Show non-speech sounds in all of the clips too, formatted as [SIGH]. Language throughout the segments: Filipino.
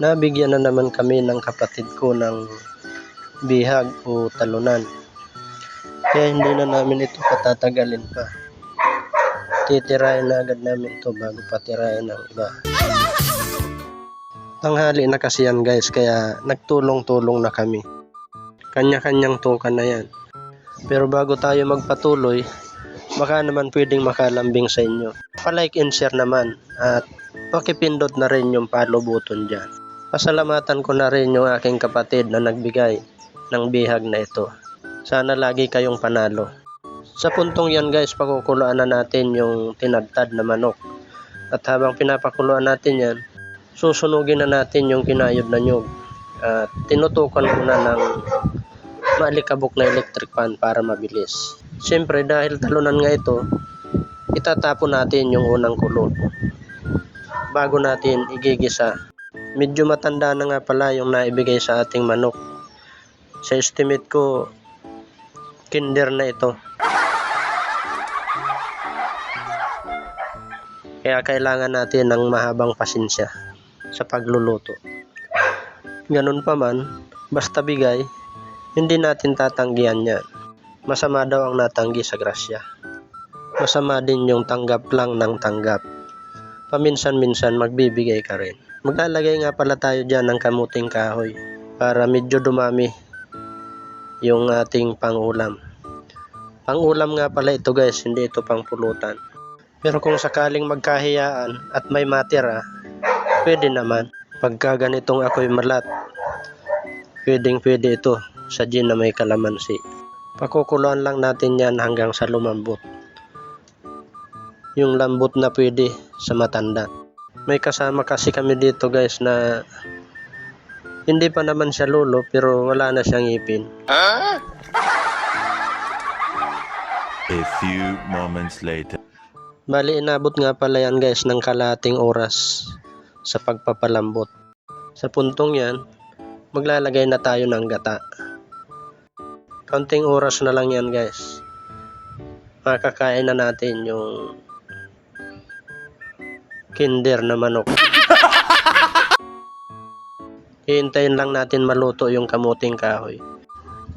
Nabigyan na naman kami ng kapatid ko ng bihag o talunan. Kaya hindi na namin ito patatagalin pa. Titirahin na agad namin ito bago patirahin ng iba. Tanghali na kasi yan guys, kaya nagtulong-tulong na kami. Kanya-kanyang tukan na yan. Pero bago tayo magpatuloy, baka naman pwedeng makalambing sa inyo. Pa-like and share naman at pakipindot na rin yung follow button dyan. Pasalamatan ko na rin yung aking kapatid na nagbigay ng bihag na ito. Sana lagi kayong panalo. Sa puntong yan guys, pakukuluan na natin yung tinadtad na manok. At habang pinapakuluan natin yan, susunugin na natin yung kinayod na nyug. At tinutukan ko na ng maalikabok na electric fan para mabilis. Siyempre dahil talunan nga ito, itatapon natin yung unang kulo. Bago natin igigisa. Medyo matanda na nga pala yung naibigay sa ating manok. Sa estimate ko, kinder na ito. Kaya kailangan natin ng mahabang pasensya sa pagluluto. Ganun pa man, basta bigay, hindi natin tatanggihan yan. Masama daw ang natanggi sa grasya. Masama din yung tanggap lang ng tanggap. Paminsan-minsan magbibigay ka rin. Maglalagay nga pala tayo dyan ng kamuting kahoy para medyo dumami yung ating pangulam. Pangulam nga pala ito guys, hindi ito pang pulutan. Pero kung sakaling magkahiyaan at may matira, pwede naman. Pagka ganitong ako'y malat, pwedeng pwede ito sa gin na may kalamansi. Pakukuluan lang natin yan hanggang sa lumambot. Yung lambot na pwede sa matanda. May kasama kasi kami dito guys na hindi pa naman siya lolo pero wala na siyang ipin. A few moments later. Bali, inabot nga pala yan guys ng kalating oras sa pagpapalambot. Sa puntong yan, maglalagay na tayo ng gata. Kaunting oras na lang yan guys. Makakain na natin yung kinder na manok. [LAUGHS] Hihintayin lang natin maluto yung kamuting kahoy.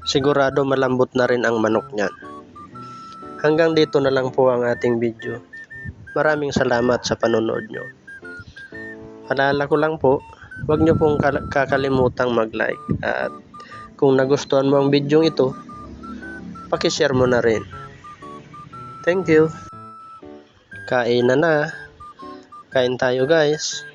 Sigurado malambot na rin ang manok niyan. Hanggang dito na lang po ang ating video. Maraming salamat sa panonood nyo. Paalala ko lang po, huwag nyo pong kal- kakalimutang mag-like. At kung nagustuhan mo ang video ito, pakishare mo na rin. Thank you. Kain na na. Kain tayo guys.